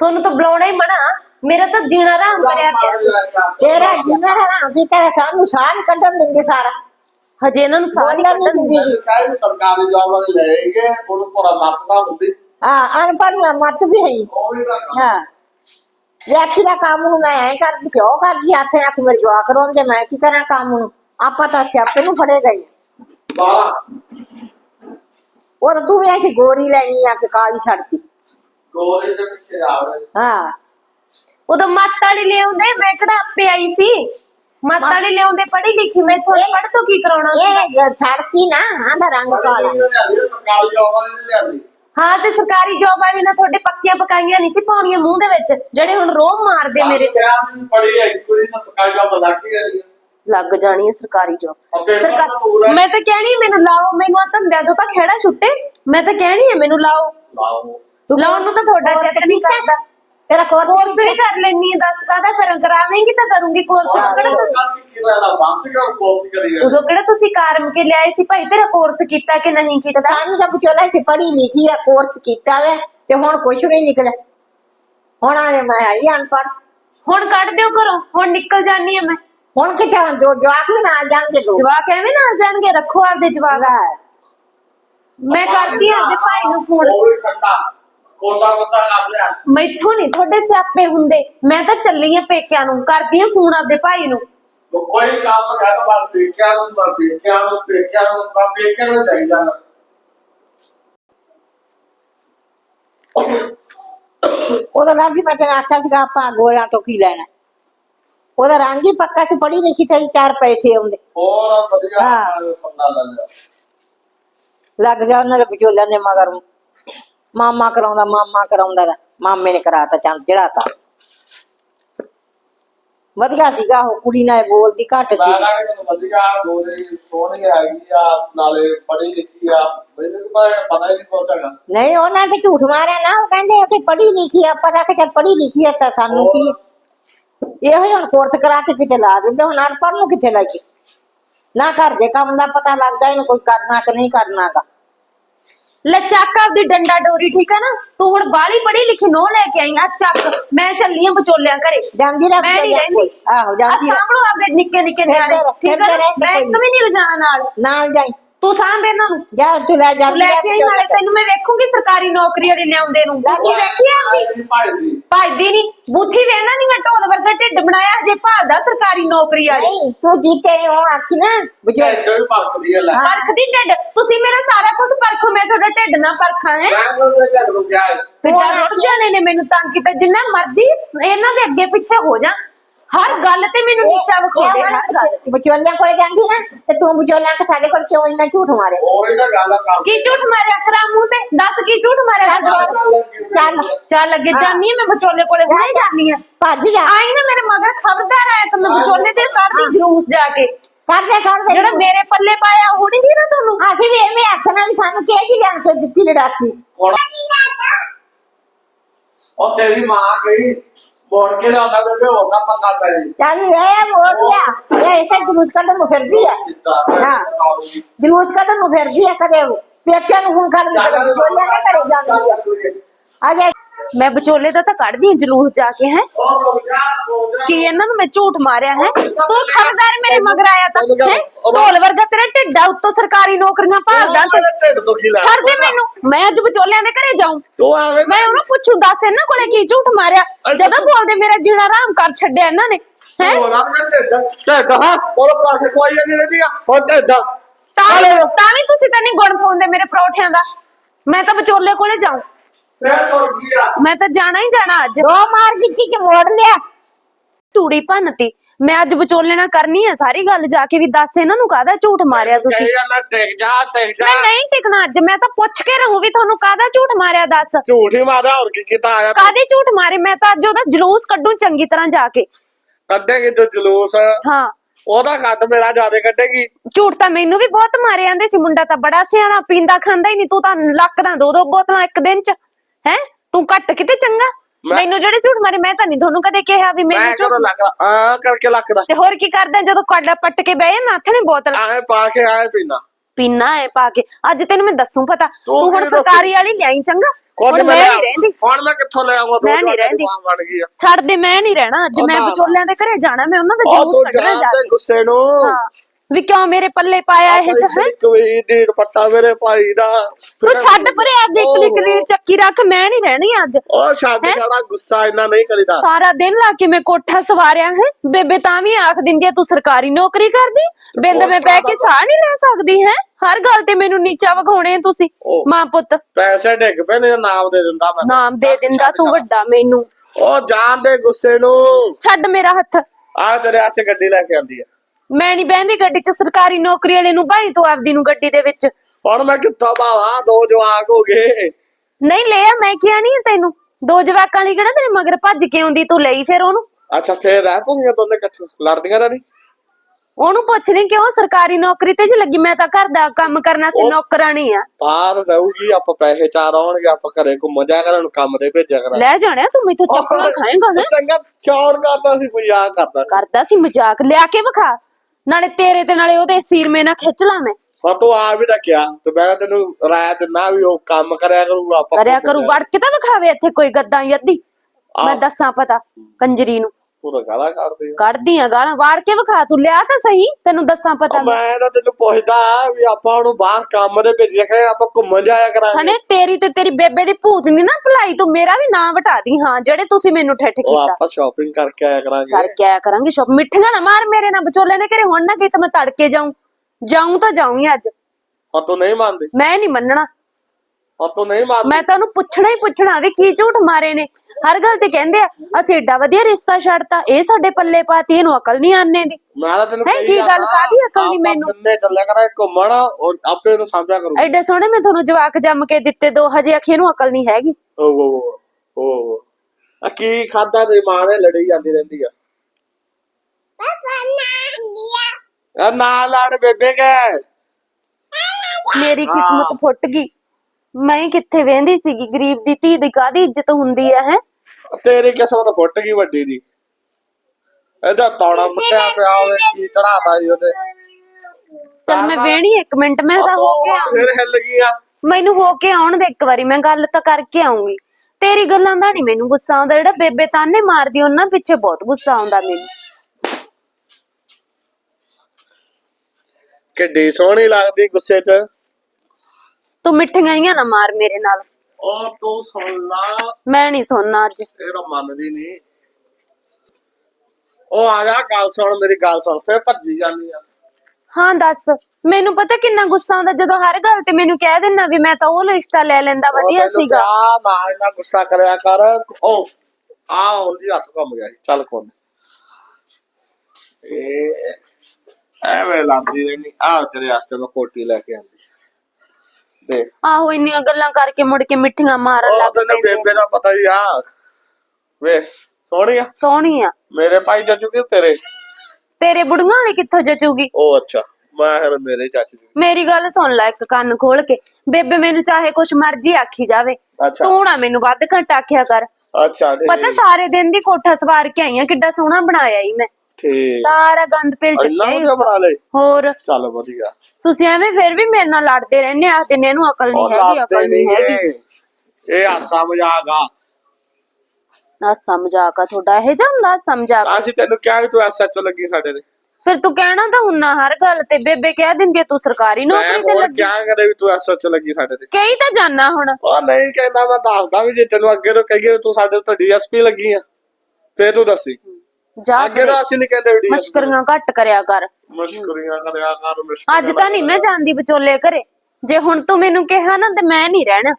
ਤੁਹਾਨੂੰ ਤਾਂ ਬੁਲਾਉਣਾ ਹੀ ਮਨਾ। ਮੇਰਾ ਤਾਂ ਜੀਣਾ ਆਰਾਮ ਕਰਿਆ ਪਿਆ ਤੇਰਾ ਜੀਣਾ ਹਰਾਮ ਕੀ ਤੇਰਾ ਸਾਨੂੰ ਸਾਹ ਕੱਢਣ ਦਿੰਦੀ ਸਾਰਾ। ਹਜੇ ਇਹਨਾਂ ਨੂੰ ਸਾਹ ਨਹੀਂ ਬੋਲਣ ਨਹੀਂ ਕੱਢਣ ਦਿੰਦੀ। ਕਾਹਦੀ ਸਰਕਾਰੀ ਜੌਬ ਵਾਲੇ ਲੈਗੇ ਉਹਨੂੰ ਪੂਰਾ ਮੱਤਦਾ ਹੁੰਦੀ। ਹਾਂ ਅਨਪੜ੍ਹ ਨਾ ਮਤ ਵੀ ਹੈ ਉਹ ਵੀ ਤਾਂ ਕੰਮ। ਹਾਂ। ਵਿਆਖੀ ਦਾ ਕੰਮ ਨੂੰ ਮੈਂ ਐ ਕਰਦੀ ਕਿਉਂ ਕਰਦੀ ਨਾਲ ਕਿ ਮੇਰੇ ਜਵਾਕ ਰੋਂਦੇ ਮੈਂ ਕੀ ਕਰਾਂ ਕੰਮ ਨੂੰ? ਆਪਾਂ ਤਾਂ ਸਿਆਪੇ ਨੂੰ ਫੜੇ ਗਏ। ਉਹ ਤਾਂ ਤੂੰ ਵੀ ਐਸੀ ਗੋਰੀ ਲੈਣੀ ਆ ਕਿ ਕਾਲੀ ਛੱਡਤੀ। ਗੋਰੇ ਦੇ ਪਿੱਛੇ ਆ ਰਹੇ ਹਾਂ। ਉਦੋਂ ਮੱਤ ਵਾਲੀ ਲਿਆਉਂਦੇ ਮੈਂ ਕਿਹੜਾ ਆਪੇ ਆਈ ਸੀ? ਮੱਤ ਵਾਲੀ ਲਿਆਉਂਦੇ ਪੜ੍ਹੀ ਲਿਖੀ ਮੈਂ ਥੋੜੀ ਪੜ੍ਹ ਤੋਂ ਕੀ ਕਰਾਉਣਾ ਸੀ? ਇਹ ਛੱਡਤੀ ਨਾ ਆਂਦਾ ਰੰਗ ਕਾਲਾ। ਨਹੀਂ ਲਿਆਂਦੀ। ਹਾਂ ਤੇ ਸਰਕਾਰੀ ਜੌਬ ਵਾਲੀ ਨਾਲ ਤੁਹਾਡੇ ਪੱਕੀਆਂ ਪਕਾਈਆਂ ਨਹੀਂ ਸੀ ਪਾਉਣੀਆਂ ਮੂੰਹ ਦੇ ਵਿੱਚ ਜਿਹੜੇ ਹੁਣ ਰੋਹ ਮਾਰਦੇ ਮੇਰੇ ਤੇ। ਬੜੀ ਹੈ ਕੁੜੀ ਤਾਂ ਸਰਕਾਰੀ ਜੌਬ ਲੱਗ ਗਈ ਹੈ ਲੱਗ ਜਾਣੀ ਹੈ ਸਰਕਾਰੀ ਜੌਬ ਅੱਗੇ ਤਾਂ ਸਰਕਾਰ ਪੂਰਾ- ਮੈਂ ਤਾਂ ਕਹਿਣੀ ਮੈਨੂੰ ਲਾਓ ਮੈਨੂੰ ਆ ਧੰਦਿਆਂ ਤੋਂ ਤਾਂ ਖੇੜਾ ਛੁੱਟੇ। ਮੈਂ ਤਾਂ ਕਹਿਣੀ ਹੈ ਮੈਨੂੰ ਲਾਓ। ਲਾਓ। ਲਾਉਣ ਨੂੰ ਤਾਂ ਤੁਹਾਡਾ ਚਿੱਤ ਨਹੀਂ? ਕਰਦਾ। ਤੇਰਾ ਕੋਰਸ ਕੋਰਸ ਵੀ ਕਰ ਲੈਣੀ ਹੈ ਦੱਸ ਕਾਹਦਾ ਕਰਾਂ ਕਰਾਵੇਂਗੀ ਤਾਂ ਕਰੂੰਗੀ ਕੋਰਸ ਕਿਹੜਾ ਤੁਸੀਂ ਉਦੋਂ ਕਿਹੜਾ ਤੁਸੀਂ ਕਾਰਮ ਕੇ ਲਿਆਏ ਸੀ ਭਾਈ? ਤੇਰਾ ਕੋਰਸ ਕੀਤਾ ਕਿ ਨਹੀਂ ਕੀਤਾ? ਸਾਨੂੰ ਤਾਂ ਵਿਚੋਲਾ ਸੀ ਪੜ੍ਹੀ ਲਿਖੀ ਆ ਕੋਰਸ ਕੀਤਾ ਵੇ ਤੇ ਹੁਣ ਕੁਛ ਨਹੀਂ ਨਿਕਲਿਆ। ਹੁਣ ਆ ਮੈਂ ਆਈ ਅਨਪੜ੍ਹ। ਹੁਣ ਕੱਢ ਦਿਓ ਘਰੋਂ ਹੁਣ ਨਿਕਲ ਜਾਨੀ ਆ ਮੈਂ। ਹੁਣ ਕਿੱਥੇ ਜੋ ਜਵਾਕ ਵੀ ਨਾਲ ਜਾਣਗੇ ਦੋ। ਜਵਾਕ ਐਵੇਂ ਨਾ ਜਾਣਗੇ ਰੱਖੋ ਆਪਦੇ ਜਵਾਕ। ਮੈਂ ਕਰਦੀ ਆਂ ਆਪਦੇ ਭਾਈ ਨੂੰ ਫੋਨ ਕੋਸਾ ਕੋਸਾ ਕਰ ਲਿਆ। ਮੈਥੋਂ ਨਹੀਂ ਤੁਹਾਡੇ ਸਿਆਪੇ ਹੁੰਦੇ। ਮੈਂ ਤਾਂ ਚੱਲੀ ਆ ਪੇਕਿਆਂ ਨੂੰ ਕਰਦੀ ਆ ਫੋਨ ਆਪਦੇ ਭਾਈ ਨੂੰ। ਕੋਈ ਕੰਮ ਕਰਦਾ ਬਾਅਦ ਦੇਖਿਆ ਨੂੰ ਬਾਅਦ ਦੇਖਿਆ ਨੂੰ ਦੇਖਿਆ ਨੂੰ ਬਾਅਦ ਦੇਖਿਆ ਨੂੰ ਜਾਈ ਜਾਣਾ ਉਹਦਾ ਲੜ ਜੀ ਮੈਂ ਤੈਨੂੰ ਆਖਿਆ ਸੀਗਾ ਆਪਾਂ ਗੋਰਿਆਂ ਤੋਂ ਕੀ ਲੈਣਾ। ਉਹਦਾ ਰੰਗ ਹੀ ਪੱਕਾ ਸੀ ਪੜੀ ਲਿਖੀ ਸੀ ਚਾਰ ਪੈਸੇ ਆਉਂਦੇ। ਹੋਰ ਵਧੀਆ ਹਾਂ। ਪੰਨਾ ਲੈ ਲਿਆ ਲੱਗ ਗਿਆ ਉਹਨਾਂ ਦੇ ਵਿਚੋਲਿਆਂ ਦੇ ਮਗਰ। ਮਾਮਾ ਕਰਾਉਂਦਾ ਮਾਮਾ ਕਰਾਉਂਦਾ ਮਾਮੇ ਨੇ ਕਰਾਤਾ ਚੰਦ ਚੜਾਤਾ ਵਧੀਆ ਸੀਗਾ ਉਹ ਕੁੜੀ ਨਾਲ ਬੋਲਦੀ ਘੱਟ ਸੀ। ਕਿਹਾ ਕਿ ਵਧੀਆ ਗੋਰੀ ਸੋਹਣੀ ਹੈਗੀ ਆ ਨਾਲੇ ਪੜ੍ਹੀ ਲਿਖੀ ਆ ਮੈਨੂੰ ਤਾਂ ਪਤਾ- ਪਤਾ ਹੀ ਨਹੀਂ ਕੁਛ ਹੈਗਾ। ਨਹੀਂ ਉਹਨਾਂ ਨੇ ਝੂਠ ਮਾਰਿਆ ਨਾ ਉਹ ਕਹਿੰਦੇ ਆ ਕਿ ਪੜ੍ਹੀ ਲਿਖੀ ਆ ਪਤਾ ਕਿ ਚੱਲ ਪੜ੍ਹੀ ਲਿਖੀ ਆ ਤਾਂ ਸਾਨੂੰ ਕੀ ਇਹੋ ਹੀ ਹੁਣ ਕੋਰਸ ਕਰਾ ਕੇ ਕਿਤੇ ਲਾ ਦਿੰਦੇ ਹੁਣ ਅਨਪੜ੍ਹ ਨੂੰ ਕਿੱਥੇ ਲਾਈਏ? ਨਾ ਘਰ ਦੇ ਕੰਮ ਦਾ ਪਤਾ ਲੱਗਦਾ ਇਹਨੂੰ ਕੋਈ ਕਰਨਾ ਕਿ ਨਹੀਂ ਕਰਨਾਗਾ। ਲੈ ਚੱਕ ਆਪਦੀ ਡੰਡਾ ਡੋਰੀ ਠੀਕ ਹੈ ਨਾ ਤੂੰ ਹੁਣ ਬਾਲੀ ਪੜ੍ਹੀ ਲਿਖੀ ਨੋ ਲੈ ਕੇ ਆਈ ਆ ਚੱਕ ਮੈਂ ਚੱਲੀ ਆ ਵਿਚੋਲਿਆਂ ਘਰੇ ਜਾਂਦੀ ਰਹਿ ਮੈਂ ਨਹੀਂ ਰਹਿੰਦੀ ਕੋਲ। ਆਹੋ ਜਾਂਦੀ ਆ ਰਹਿ ਸਾਂਭਲੋ ਆਪਦੇ ਨਿੱਕੇ ਨਿੱਕੇ ਨਿਆਣੇ ਠੀਕ ਹੈ ਨਾ? ਮੈਂ ਇੱਕ ਵੀ ਨਹੀਂ ਲਿਜਾਣਾ ਨਾਲ ਨਾਲ ਜਾਈ ਤੂੰ ਸਾਂਭ ਇਹਨਾਂ ਨੂੰ। ਜਾ ਤੂੰ ਲੈ ਤੂੰ ਜਾਂਦੀ ਲੈ ਕੇ ਆਈ ਨਾਲੇ। ਤੈਨੂੰ ਮੈਂ ਵੇਖੂੰਗੀ ਸਰਕਾਰੀ ਨੌਕਰੀ ਵਾਲੀ ਲਿਆਉਂਦੇ ਨੂੰ। ਬੂਥੀ ਵੇਖੀ ਆਪਦੀ? ਭਾਈ ਜੀ ਭਾਈਦੀ ਨਹੀਂ। ਬੂਥੀ ਵੇਖਣਾ ਨਹੀਂ ਮੈਂ ਢੋਲ ਵਰਗਾ ਢਿੱਡ ਬਣਾਇਆ ਜੇ ਭਾਲਦਾ ਸਰਕਾਰੀ ਨੌਕਰੀ ਵਾਲੀ। ਨਹੀਂ ਤੂੰ ਜੀਤੇ ਉਹ ਆਖੀ ਨਾ ਵਿਚੋਲ ਢਿੱਡ ਵੀ ਭਰਖਦੀ ਆ ਲੈ। ਹਾਂ। ਪਰਖਦੀ ਢਿੱਡ। ਤੁਸੀਂ ਮੇਰਾ ਸਾਰਾ ਕੁਝ ਪਰਖੋ ਮੈਂ ਤੁਹਾਡਾ ਢਿੱਡ ਨਾ ਪਰਖਾਂ ਹੈ। ਮੈਂ ਕੋਲ ਢਿੱਡ ਨੂੰ ਕਿਹਾ ਹੈ। ਜਾਣੇ ਨੇ ਮੈਨੂੰ ਤੰਗ ਕੀਤਾ। ਜਿੰਨਾ ਮਰਜ਼ੀ ਇਹਨਾਂ ਦੇ ਅੱਗੇ ਪਿੱਛੇ ਹੋ ਜਾ। ਹਰ ਗੱਲ ਤੇ ਮੈਨੂੰ ਨੀਚਾ ਵਿਖਾਉਂਦੇ ਹਰ ਗੱਲ ਤੇ। ਵਿਚੋਲਿਆਂ ਕੋਲ ਜਾਂਦੀ ਨਾ ਤੇ ਤੂੰ ਵਿਚੋਲਿਆਂ ਕੇ ਸਾਡੇ ਕੋਲ ਕਿਉਂ ਇੰਨਾ ਝੂਠ ਮਾਰੇ? ਉਹੀ ਤਾਂ ਗੱਲ ਆ ਕੰਮ ਕੀ ਝੂਠ ਮਾਰਿਆ? ਖਰਾ ਮੂੰਹ ਤੇ ਦੱਸ ਕੀ ਝੂਠ ਮਾਰਿਆ ਤੂੰ? ਚੱਲ ਚੱਲ ਅੱਗੇ ਹਾਂ। ਜਾਨੀ ਆ ਮੈਂ ਵਿਚੋਲੇ ਕੋਲੇ ਹੁਣੇ ਜਾਨੀ ਆ। ਭੱਜ ਜਾ। ਆਈ ਨਾ ਮੇਰੇ ਮਗਰ ਖਬਰਦਾਰ ਆਇਆ ਤਾਂ ਮੈਂ ਵਿਚੋਲੇ ਤੇ ਕਰਦੀ ਜਲੂਸ ਜਾ ਕੇ। ਕਰਦੇ ਕਰਦੇ ਜਿਹੜਾ ਮੇਰੇ ਪੱਲੇ ਪਾਇਆ ਉਹ ਨਹੀਂ ਨਾ ਤੁਹਾਨੂੰ? ਅਸੀਂ ਵੀ ਐਵੇਂ ਆਖਣਾ ਵੀ ਸਾਨੂੰ ਕਿਹ ਜੀ ਲੈਣ ਕੇ ਦਿੱਤੀ ਲੜਾਕੀ? ਹੁਣ। ਉਹ ਤੇਰੀ ਮਾਂ ਗਈ ਮੋੜ ਕੇ ਲਿਆਉਂਦਾ ਬੇਬੇ ਹੋਗਾ ਪਤਾ ਤੇਰੀ ਚੱਲ ਇਹ ਮੋੜ ਲਿਆ ਇਹ ਐਸੇ ਜਲੂਸ ਕੱਢਣ ਨੂੰ ਫਿਰਦੀ ਆ। ਹਾਂ। ਜਲੂਸ ਕੱਢਣ ਨੂੰ ਫਿਰਦੀ ਆ ਕਦੇ। ਪੇਕਿਆਂ ਨੂੰ ਹੁਣ ਕਦੇ ਵਿਚੋਲਿਆਂ ਦੇ ਘਰੇ ਜਾਂਦੀ ਆ। ਆ ਜਾ। ਮੈਂ ਵਿਚੋਲੇ ਦਾ ਤਾਂ ਕੱਢਦੀ ਆ ਜਲੂਸ ਜਾ ਕੇ ਹੈ। ਕਿ ਇਹਨਾਂ ਨੂੰ ਮੈਂ ਝੂਠ ਮਾਰਿਆ ਹੈ। ਤੂੰ ਖਬਰਦਾਰ ਮੇਰੇ ਮਗਰ ਆਇਆ ਤਾਂ ਹੈ। ਢੋਲ ਵਰਗਾ ਤੇਰਾ ਢਿੱਡਾ ਉੱਤੋਂ ਸਰਕਾਰੀ ਨੌਕਰੀਆਂ ਭਾਲਦਾ ਤੂੰ ਢਿੱਡ ਦੁਖੀ ਲੈ ਛੱਡ ਦੇ ਮੈਨੂੰ। ਮੈਂ ਅੱਜ ਵਿਚੋਲਿਆਂ ਦੇ ਘਰੇ ਜਾਉਂ ਤੂੰ ਆਵੇਂ ਮੈਂ ਉਹਨੂੰ ਪੁੱਛੂ ਦੱਸ ਇਹਨਾਂ ਕੋਲੇ ਕੀ ਝੂਠ ਮਾਰਿਆ? ਜਦੋਂ ਬੋਲਦੇ ਮੇਰਾ ਜੀਣਾ ਆਰਾਮ ਕਰ ਛੱਡਿਆ ਇਹਨਾਂ ਨੇ ਹੈ। ਹੋਰ ਆਪਣੇ ਢਿੱਡ ਢਿੱਡ ਹਾਂ। ਉਹ ਪਾ ਕੇ ਕੋਈ ਨਹੀਂ ਰਹਿੰਦੀ ਆ ਉਹ ਢਿੱਡ। ਤਾਂ ਵੀ ਤਾਂ ਵੀ ਤੁਸੀਂ ਤਾਂ ਨਹੀਂ ਗੁਣ ਪਾਉਂਦੇ ਮੇਰੇ ਪਰੌਠਿਆਂ ਦਾ। ਮੈਂ ਤਾਂ ਵਿਚੋਲੇ ਕੋਲੇ ਜਾਉਂ ਮੈਂ ਤੁਰ ਗਿਆ ਮੈਂ ਤਾਂ ਜਾਣਾ ਹੀ ਜਾਣਾ ਅੱਜ। ਦੋ ਮਾਰ ਦਿੱਤੀ ਚ ਮੋੜ ਲਿਆ। ਤੂੜੀ ਭੰਨਤੀ। ਮੈਂ ਅੱਜ ਵਿਚੋਲੇ ਨਾਲ ਕਰਨੀ ਹੈ ਸਾਰੀ ਗੱਲ ਜਾ ਕੇ ਵੀ ਦੱਸ ਇਹਨਾਂ ਨੂੰ ਕਾਹਦਾ ਝੂਠ ਮਾਰਿਆ ਤੁਸੀਂ? ਕਹੀ ਜਾਂਦਾ ਟਿਕ ਜਾ ਟਿਕ ਜਾ। ਮੈਂ ਨਹੀਂ ਟਿਕਣਾ ਅੱਜ ਮੈਂ ਤਾਂ ਪੁੱਛ ਕੇ ਰਹੂੰ ਵੀ ਤੁਹਾਨੂੰ ਕਾਹਦਾ ਝੂਠ ਮਾਰਿਆ ਦੱਸ। ਝੂਠ ਹੀ ਮਾਰਦਾ ਹੋਰ ਕੀ ਕੀਤਾ ਆਇਆ ਕਾਹਦੇ ਝੂਠ ਮਾਰੇ? ਮੈਂ ਤਾਂ ਅੱਜ ਉਹਦਾ ਜਲੂਸ ਕੱਢੂ ਚੰਗੀ ਤਰ੍ਹਾਂ ਜਾ ਕੇ। ਕੱਢੇਗੀ ਤੇ ਜਲੂਸ। ਹਾਂ। ਉਹਦਾ ਕੱਢ ਮੇਰਾ ਜ਼ਿਆਦਾ ਕੱਢੇਗੀ। ਝੂਠ ਤਾਂ ਮੈਨੂੰ ਵੀ ਬਹੁਤ ਮਾਰੇ ਜਾਂਦੇ ਸੀ। ਮੁੰਡਾ ਤਾਂ ਬੜਾ ਸਿਆਣਾ ਪੀਂਦਾ ਖਾਂਦਾ ਹੀ ਨਹੀਂ। ਤੂੰ ਤਾਂ ਲੱਕ ਦਾ ਦੋ ਦੋ ਬੋਤਲਾਂ ਇੱਕ ਦਿਨ ਚ। ਹੈ? ਤੂੰ ਘੱਟ ਕਿਤੇ ਚੰਗਾ? ਮੈਂ- ਮੈਨੂੰ ਜਿਹੜੇ ਝੂਠ ਮਾਰੇ ਮੈਂ ਤਾਂ ਨਹੀਂ ਤੁਹਾਨੂੰ ਕਦੇ ਕਿਹਾ ਵੀ ਮੈਂ ਮੈਨੂੰ ਕਦੋਂ ਝੂਠ ਲੱਗਦਾ ਆ ਕਰਕੇ ਲੱਗਦਾ ਤੇ ਹੋਰ ਕੀ ਕਰਦਾ ਜਦੋਂ ਕਾਡਾ ਪੱਟ ਕੇ ਬਹਿ ਨਾ ਹੱਥ ਨੇ ਬੋਤਲ? ਆਏ ਪਾ ਕੇ ਆਏ ਪੀਣਾ ਪੀਣਾ ਹੈ ਪਾ ਕੇ। ਅੱਜ ਤੈਨੂੰ ਮੈਂ ਦੱਸੂ ਪਤਾ। ਤੂੰ ਤੂੰ ਹੁਣ ਕਿਹਨੂੰ? ਸਰਕਾਰੀ ਵਾਲੀ ਲਿਆਈ ਚੰਗਾ? ਹੁਣ ਮੈਂ ਨਹੀਂ ਰਹਿੰਦੀ। ਹੁਣ ਮੈਂ ਕਿੱਥੋਂ ਲੈ ਆਵਾਂ ਮੈਂ ਨਹੀਂ ਰਹਿੰਦੀ। ਬਣ ਗਈ ਆ। ਛੱਡ ਦੇ ਮੈਂ ਨਹੀਂ ਰਹਿਣਾ। ਅੱਜ ਉਹ ਮੈਂ। ਵਿਚੋਲਿਆਂ ਦੇ ਘਰੇ ਜਾਣਾ ਮੈਂ ਉਹਨਾਂ ਦਾ ਉਹ ਜਲੂਸ ਤੂੰ ਕੱਢਣਾ ਜਾ ਕੇ ਗੁੱਸੇ ਨੂੰ। ਹਾਂ। ਵੀ ਕਿਉਂ ਮੇਰੇ ਪੱਲੇ ਪਾਇਆ ਇਹ ਜਹ? ਕੋਈ ਦੀ ਦੁਪੱਟਾ ਮੇਰੇ ਭਾਈ ਦਾ। ਤੂੰ ਛੱਡ ਪਰੇ ਅੱਜ ਇੱਕ ਨਿਕਲੀ ਚੱਕੀ ਰੱਖ ਮੈਂ ਨਹੀਂ ਰਹਿਣੀ ਅੱਜ। ਉਹ ਛੱਡ? ਜਾਣਾ ਗੁੱਸਾ ਇੰਨਾ ਨਹੀਂ ਕਰੀਦਾ। ਸਾਰਾ ਦਿਨ ਲਾ ਕੇ ਮੈਂ ਕੋਠਾ ਸਵਾਰਿਆ ਹੈ। ਬੇਬੇ ਤਾਂ ਵੀ ਆਖ ਦਿੰਦੀ ਆ ਤੂੰ ਸਰਕਾਰੀ ਨੌਕਰੀ ਕਰਦੀ? ਬਿੰਦ ਮੈਂ ਬਹਿ ਕੇ ਸਾਹ ਨਹੀਂ ਲੈ ਸਕਦੀ ਹੈ? ਹਰ ਗੱਲ ਤੇ ਮੈਨੂੰ ਨੀਚਾ ਵਿਖਾਉਣੇ ਆ ਤੁਸੀਂ। ਮਾਂ ਪੁੱਤ। ਪੈਸੇ ਡਿੱਗ ਪਏ ਨੇ ਨਾਮ ਦੇ ਦਿੰਦਾ ਮੈਂ। ਨਾਮ ਦੇ ਦਿੰਦਾ ਤੂੰ ਵੱਡਾ ਮੈਨੂੰ। ਉਹ ਜਾਣ ਦੇ ਗੁੱਸੇ ਨੂੰ। ਛੱਡ ਮੇਰਾ ਹੱਥ। ਆ ਤੇਰੇ ਹੱਥ ਗੱਡੀ ਲੈ ਕੇ ਆਂਦੀ ਆ। ਮੈਂ ਨਹੀਂ ਬਹਿੰਦੀ ਗੱਡੀ 'ਚ ਸਰਕਾਰੀ ਨੌਕਰੀ ਵਾਲੇ ਨੂੰ ਭਾਈ ਤੂੰ ਆਪਦੀ ਨੂੰ ਗੱਡੀ ਦੇ ਵਿੱਚ। ਹੁਣ ਮੈਂ ਕਿੱਥੋਂ ਬਾਵਾ ਦੋ ਜਵਾਕ ਹੋ ਗਏ। ਨਹੀਂ ਲਿਆ ਮੈਂ ਕਿਹਾ ਨਹੀਂ ਤੈਨੂੰ? ਦੋ ਜਵਾਕਾਂ ਲਈ ਕਿਹੜਾ ਤੇਰੇ ਮਗਰ ਭੱਜ ਕੇ ਆਉਂਦੀ ਤੂੰ ਲਈ ਫਿਰ ਉਹਨੂੰ? ਅੱਛਾ ਫੇਰ ਰਹਿ ਪੂਗੀਆਂ ਦੋਨੇ ਇਕੱਠੇ ਲੜਦੀਆਂ ਤਾਂ ਨਹੀਂ ਉਹਨੂੰ ਪੁੱਛ ਲਈ ਕਿਉਂ ਸਰਕਾਰੀ ਨੌਕਰੀ ਤੇ ਜੇ ਲੱਗੀ ਮੈਂ ਤਾਂ ਘਰ ਦਾ ਕੰਮ ਕਰਨਾ ਸੀ ਉਹ- ਨੌਕਰਾਣੀ ਆ। ਬਾਹਰ ਰਹੂਗੀ ਆਪਾਂ ਪੈਸੇ ਚਾਰ ਆਉਣਗੇ ਆਪਾਂ ਘਰੇ ਘੁੰਮ ਜਾ ਕਰਾਂ ਕੰਮ ਤੇ ਭੇਜਿਆ ਕਰਾਂ ਲੈ ਜਾਣਾ ਤੂੰ ਮੈਥੋਂ ਚੱਪਲਾਂ ਖਾਏਗਾ ਹੈ ਚੰਗਾ ਚੌੜ ਕਰਦਾ ਸੀ ਮਜ਼ਾਕ ਕਰਦਾ ਸੀ। ਕਰਦਾ ਸੀ ਮਜ਼ਾਕ ਲਿਆ ਕੇ ਵਿਖਾ। ਨਾਲੇ ਤੇਰੇ ਤੇ ਨਾਲੇ ਉਹਦੇ ਸੀਰਮੇ ਨਾਲ ਖਿੱਚ ਲਾਂ ਮੈਂ। ਹਾਂ ਤੂੰ ਆ ਵੀ ਰੱਖਿਆ। ਤੇ ਮੈਂ ਤੈਨੂੰ ਰਾਇ ਦਿੰਦਾ ਵੀ ਉਹ ਕੰਮ ਕਰਿਆ ਕਰੂਗਾ ਆਪਾਂ ਕਰਿਆ ਕਰੂ ਵੜ ਕੇ ਤਾਂ ਵਿਖਾਵੇ ਇੱਥੇ ਕੋਈ ਗੱਦਾਂ ਯੱਦੀ ਮੈਂ। ਦੱਸਾਂ ਪਤਾ ਕੰਜਰੀ ਨੂੰ। ਤੂੰ ਤਾਂ ਗਾਲਾਂ ਕੱਢਦੀ ਆ। ਕੱਢਦੀ ਆ ਗਾਲਾਂ ਵਾੜ ਕੇ ਵਿਖਾ ਤੂੰ ਲਿਆ ਤਾਂ ਸਹੀ ਤੈਨੂੰ ਦੱਸਾਂ ਪਤਾ ਉਹ ਮੈਂ ਤਾਂ ਤੈਨੂੰ ਪੁੱਛਦਾ ਵੀ ਆਪਾਂ ਉਹਨੂੰ ਬਾਹਰ ਕੰਮ ਦੇ ਭੇਜਿਆ ਕਰੇ ਆਪਾਂ ਘੁੰਮਣ ਜਾਇਆ ਕਰਾਂਗੇ। ਸਣੇ ਤੇਰੀ ਤੇ ਤੇਰੀ ਬੇਬੇ ਦੀ ਭੂਤ ਨਹੀਂ ਨਾ ਭੁਲਾਈ ਤੂੰ ਮੇਰਾ ਵੀ ਨਾਂ ਵਟਾ ਦੀ ਹਾਂ ਜਿਹੜੇ ਤੁਸੀਂ ਮੈਨੂੰ ਠੱਠ ਉਹ ਕੀਤਾ। ਆਪਾਂ ਸ਼ਾਪਿੰਗ ਕਰਕੇ ਆਇਆ ਕਰਾਂਗੇ। ਕਰਕੇ ਆਇਆ ਕਰਾਂਗੇ ਸ਼ੋਪ ਮਿੱਠੀਆਂ ਨਾ ਮਾਰ ਮੇਰੇ ਨਾਲ ਵਿਚੋਲੇ ਦੇ ਘਰੇ ਹੁਣ ਨਾ ਗਈ ਤਾਂ ਮੈਂ ਤੜਕੇ ਜਾਊਂ। ਜਾਊਂ ਤਾਂ ਜਾਊਂਗੀ ਅੱਜ। ਹਾਂ ਤੂੰ ਨਹੀਂ ਮੰਨਦੀ। ਮੈਂ ਨਹੀਂ ਮੰਨਣਾ। ਹਾਂ ਤੂੰ ਨਹੀਂ ਮੰਨਦੀ। ਮੈਂ ਤਾਂ ਉਹਨੂੰ ਪੁੱਛਣਾ ਹੀ ਪੁੱਛਣਾ ਵੀ ਕੀ ਝੂਠ ਮਾਰੇ ਨੇ। ਹਰ ਗੱਲ ਤੇ ਕਹਿੰਦੇ ਆ ਅਸੀਂ ਏਡਾ ਵਧੀਆ ਰਿਸ਼ਤਾ ਛੱਡਤਾ ਇਹ ਸਾਡੇ ਪੱਲੇ ਪਾਤੀ ਇਹਨੂੰ ਅਕਲ ਨਹੀਂ ਆਨੇ ਦੀ। ਮੈਂ ਤਾਂ ਤੈਨੂੰ ਹੈਂ, ਕਹੀ ਕੀ ਜਾਂਦਾ, ਗੱਲ ਕਾਹਦੀ ਅਕਲ ਨੀ ਆਪਾਂ ਮੈਨੂੰ? ਬੰਨੇ ਚੱਲਿਆ ਕਰਾਂਗੇ ਘੁੰਮਣ ਔਰ ਆਪੇ ਉਹਨੂੰ ਸਾਂਭਿਆ ਕਰੂ ਐਡੇ ਸੋਹਣੇ ਮੈਂ ਤੁਹਾਨੂੰ ਜਵਾਕ ਜੰਮ ਕੇ ਦਿੱਤੇ ਦੋ ਹਜੇ ਅਖੀ ਇਹਨੂੰ ਅਕਲ ਨਹੀਂ ਹੈਗੀ। ਓ ਹੋ ਹੋ ਹੋ ਆ ਕੀ ਖਾਦਾ ਤੇ ਮਾਂ ਨੇ ਲੜੀ ਜਾਂਦੀ ਰਹਿੰਦੀ ਆ। ਆ ਨਾ ਲੜ ਬੇਬੇ ਗਏ ਮੇਰੀ ਕਿਸਮਤ ਫੁੱਟ ਗਈ। ਮੈਂ ਕਿੱਥੇ ਵੇਂਦੀ ਸੀਗੀ? ਗਰੀਬ ਦੀ ਧੀ ਦੀ ਕਾਦੀ ਇੱਜ਼ਤ ਹੁੰਦੀ ਆ ਹੈ? ਤੇਰੀ ਕਿਸਮਤ ਫੁੱਟ ਗਈ ਵੱਡੀ ਦੀ। ਇਹਦਾ ਤੌੜਾ ਫੁੱਟਿਆ ਪਿਆ ਹੋਵੇ ਕੀ ਚੜਾਤਾ ਜੀ ਉਹਦੇ। ਚਲ ਮੈਂ ਵੇਣੀ ਇੱਕ ਮਿੰਟ ਮੈਂ ਤਾਂ ਹੋ ਕੇ। ਫਿਰ ਹਿੱਲ ਗਈਆਂ ਮੈਨੂੰ ਹੋ ਕੇ ਆਉਣ ਦੇ ਇੱਕ ਵਾਰੀ ਮੈਂ ਗੱਲ ਤਾਂ ਕਰਕੇ ਆਉਂਗੀ ਤੇਰੀ ਗੱਲਾਂ ਦਾ ਨਹੀਂ ਮੈਨੂੰ ਗੁੱਸਾ ਆਉਂਦਾ ਜਿਹੜਾ ਬੇਬੇ ਤਾਨੇ ਮਾਰਦੀ ਉਹਨਾਂ ਪਿੱਛੇ ਬਹੁਤ ਗੁੱਸਾ ਆਉਂਦਾ ਮੈਨੂੰ। ਕਿੱਡੀ ਸੋਹਣੀ ਲੱਗਦੀ ਗੁੱਸੇ 'ਚ। ਤੂੰ ਮਿੱਠੀਆਂ ਹੀ ਨਾ ਮਾਰ ਮੇਰੇ ਨਾਲ। ਉਹ ਤੂੰ ਸੁਣ ਲਾ। ਮੈਂ ਨਹੀਂ ਸੁਣਨਾ ਅੱਜ। ਇਹ ਤਾਂ ਮੰਨਦੀ ਨਹੀਂ। ਉਹ ਆ ਜਾ ਗੱਲ ਸੁਣ ਮੇਰੀ ਗੱਲ ਸੁਣ ਫੇਰ ਭੱਜੀ ਜਾਂਦੀ ਆ। ਹਾਂ ਦੱਸ। ਮੈਨੂੰ ਪਤਾ ਕਿੰਨਾ ਗੁੱਸਾ ਆਉਂਦਾ ਜਦੋਂ ਹਰ ਗੱਲ ਤੇ ਮੈਨੂੰ ਕਹਿ ਦਿੰਨਾ ਵੀ ਮੈਂ ਤਾਂ ਉਹ ਰਿਸ਼ਤਾ ਲੈ ਲੈਂਦਾ ਵਧੀਆ ਸੀਗਾ। ਆ ਨਾ ਇੰਨਾ ਗੁੱਸਾ ਕਰਿਆ ਕਰ। ਉਹ ਆ ਉਹਦੀ ਹੱਥ ਘੁੰਮ ਗਿਆ ਸੀ। ਚੱਲ ਕੋਨ ਇਹ ਐਵੇਂ ਲੜਦੀ ਰਹਿੰਦੀ। ਆ ਤੇਰੇ ਵਾਸਤੇ ਮੈਂ ਕੋਟੀ ਲੈ ਕੇ ਆਂਦੀ ਆਹੋ ਇੰਨੀਆਂ ਗੱਲਾਂ ਕਰਕੇ ਮੁੜ ਕੇ ਮਿੱਠੀਆਂ ਮਾਰਨ ਉਹ ਲੱਗ ਤੈਨੂੰ ਬੇਬੇ ਦਾ ਪਤਾ ਹੀ ਆ। ਵੇ ਸੋਹਣੀ ਆ? ਸੋਹਣੀ ਆ। ਮੇਰੇ ਭਾਈ ਚਾਚੂ ਕਿ ਤੇਰੇ? ਤੇਰੇ ਬੁੜੀਆਂ ਵਾਲੀ ਕਿੱਥੋਂ ਜਚੂਗੀ? ਉਹ ਅੱਛਾ ਮੈਂ ਫਿਰ ਮੇਰੇ ਚਾਚੂ ਦੀ। ਮੇਰੀ ਗੱਲ ਸੁਣ ਲੈ ਇੱਕ ਕੰਨ ਖੋਲ ਕੇ। ਬੇਬੇ ਮੈਨੂੰ ਚਾਹੇ ਕੁਛ ਮਰਜ਼ੀ ਆਖੀ ਜਾਵੇ। ਅੱਛਾ। ਤੂੰ ਨਾ ਮੈਨੂੰ ਵੱਧ ਘੱਟ ਆਖਿਆ ਕਰ। ਅੱਛਾ ਪਤਾ ਸਾਰੇ ਦਿਨ ਦੀ ਕੋਠਾ ਸਵਾਰ ਕੇ ਆਈ ਆ ਕਿੱਡਾ ਸੋਹਣਾ ਬਣਾਇਆ ਈ ਮੈਂ। ਠੀਕ ਸਾਰਾ ਗੰਦ ਪਿਲ ਚੱਕਿਆ ਲੈ ਹੋਰ। ਚੱਲ ਵਧੀਆ। ਤੁਸੀਂ ਐਵੇਂ ਫਿਰ ਵੀ ਮੇਰੇ ਨਾਲ ਲੜਦੇ ਰਹਿੰਦੇ ਆਖਦੇ ਨੇ ਇਹਨੂੰ ਅਕਲ ਉਹ ਨਹੀਂ ਹੈਗੀ ਲਾਤੇ ਅਕਲ ਨਹੀਂ ਨਹੀਂ ਹੈਗੀ। ਇਹ ਹਾਸਾ ਮਜ਼ਾਕ ਆ। ਨਾ ਸਮਝਾਕਾ ਤੁਹਾਡਾ ਇਹ ਜਾਂਦਾ ਸਮਝਾਕਾ ਅਸੀਂ ਤੈਨੂੰ ਕਿਹਾ ਵੀ ਤੂੰ ਐਸਐਚਓ ਲੱਗੀ ਸਾਡੇ ਤੇ। ਫਿਰ ਤੂੰ ਕਹਿਣਾ ਤਾਂ ਹੁੰਨਾ ਹਰ ਗੱਲ ਤੇ ਬੇਬੇ ਕਹਿ ਦਿੰਦੀ ਆ, ਤੂੰ ਸਰਕਾਰੀ ਮੈਂ ਨੌਕਰੀ ਤੇ ਹੋਰ ਲੱਗੀ। ਕਿਆ ਕਰੇ ਵੀ ਤੂੰ ਐਸਐਚਓ ਲੱਗੀ ਸਾਡੇ ਤੇ? ਕਈ ਤਾਂ ਜਾਨਾ ਹੁਣ। ਉਹ ਨਹੀਂ ਕਹਿੰਦਾ ਮੈਂ ਦੱਸਦਾ ਵੀ ਜੇ ਤੈਨੂੰ ਅੱਗੇ ਤੋਂ ਕਹੀਏ ਵੀ ਤੂੰ ਸਾਡੇ ਉੱਤੇ ਡੀਐਸਪੀ ਲੱਗੀ ਆ ਫੇਰ ਤੂੰ ਦੱਸੀ। ਜਾ ਅੱਗੇ ਤੋਂ ਅਸੀਂ ਨਹੀਂ ਕਹਿੰਦੇ ਵੀ DSP ਮਸ਼ਕਰੀਆਂ ਘੱਟ ਕਰਿਆ ਕਰ। ਮਸ਼ਕਰੀਆਂ ਕਰਿਆ ਕਰ ਮਸ਼ਕਰੀਆਂ ਅੱਜ ਤਾਂ ਨਹੀਂ ਮੈਂ ਜਾਂਦੀ ਵਿਚੋਲੇ ਘਰੇ। ਜੇ ਹੁਣ ਤੂੰ ਮੈਨੂੰ ਕਿਹਾ ਨਾ ਤੇ ਮੈਂ ਨਹੀਂ ਰਹਿਣਾ।